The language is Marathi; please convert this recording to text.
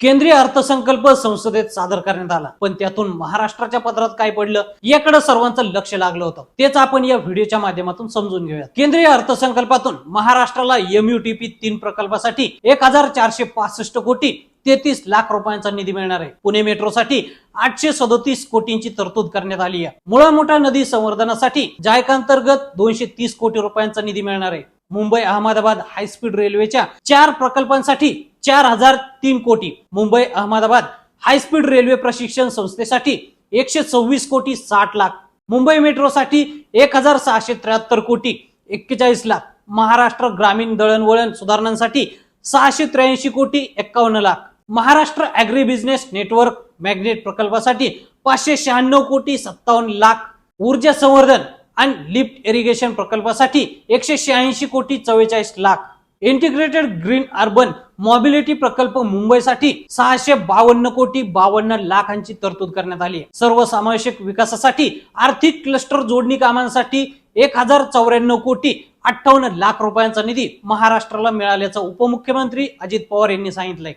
केंद्रीय अर्थसंकल्प संसदेत सादर करण्यात आला. पण त्यातून महाराष्ट्राच्या पदरात काय पडलं याकडे सर्वांचं लक्ष लागलं होतं. तेच आपण या व्हिडिओच्या माध्यमातून समजून घेऊया केंद्रीय अर्थसंकल्पातून महाराष्ट्राला एमयूटीपी तीन प्रकल्पासाठी एक हजार चारशे पासष्ट कोटी तेहतीस लाख रुपयांचा निधी मिळणार आहे. पुणे मेट्रोसाठी आठशे सदोतीस कोटींची तरतूद करण्यात आली आहे. मुळा मोठा नदी संवर्धनासाठी जायकांतर्गत दोनशे तीस कोटी रुपयांचा निधी मिळणार आहे. मुंबई अहमदाबाद हायस्पीड रेल्वेच्या चार प्रकल्पांसाठी चार हजार तीन कोटी. मुंबई अहमदाबाद हायस्पीड रेल्वे प्रशिक्षण संस्थेसाठी एकशे सव्वीस कोटी साठ लाख. मुंबई मेट्रोसाठी एक हजार सहाशे त्र्याहत्तर कोटी. एक्केचाळीस लाख. महाराष्ट्र ग्रामीण दळणवळण सुधारणांसाठी सहाशे त्र्याऐंशी कोटी एक्कावन्न lakh. Maharashtra agri business network magnet प्रकल्पासाठी पाचशे शहाण्णव कोटी सत्तावन्न लाख. ऊर्जा संवर्धन आणि लिफ्ट इरिगेशन प्रकल्पासाठी एकशे शहाऐंशी कोटी चव्वेचाळीस lakh. Integrated green urban mobility प्रकल्प मुंबईसाठी सहाशे बावन्न कोटी बावन्न लाखांची तरतूद करण्यात आली आहे. सर्वसमावेशक विकासासाठी आर्थिक क्लस्टर जोडणी कामांसाठी एक हजार चौऱ्याण्णव कोटी अठ्ठावन्न लाख रुपयांचा निधी महाराष्ट्राला मिळाल्याचं उपमुख्यमंत्री अजित पवार यांनी सांगितलंय.